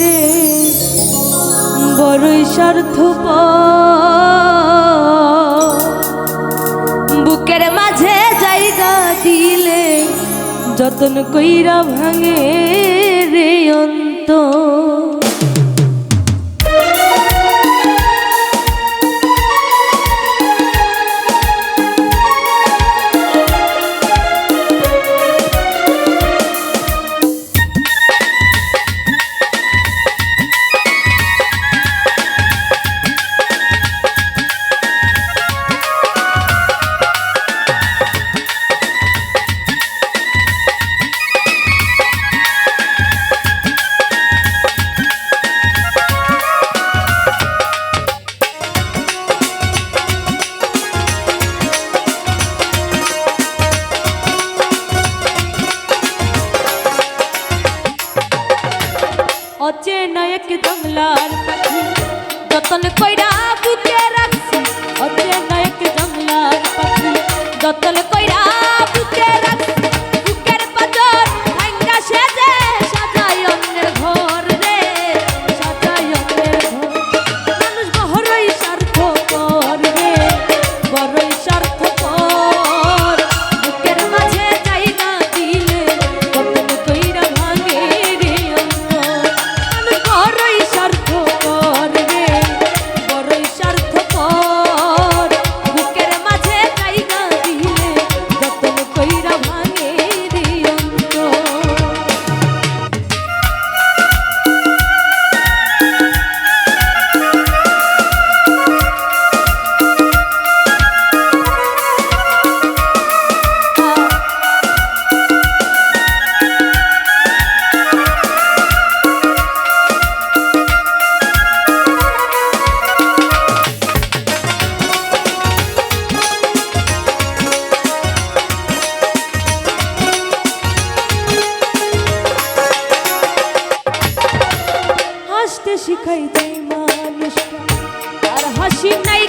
রে বড়ই স্বার্থপ বুকের মাঝে জায়গা দিলে যতন কইরা ভাঙে রে অন্ত অচেনা এক জঙ্গলার পাখি। যতন কইরা বুকে রাখছি অচেনা এক জঙ্গলার পাখি। যতন দেয় মানুষ। আর হাসি নাই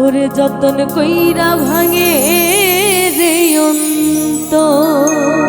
ওরে যতন কইরা ভাঙে রে অন্তর।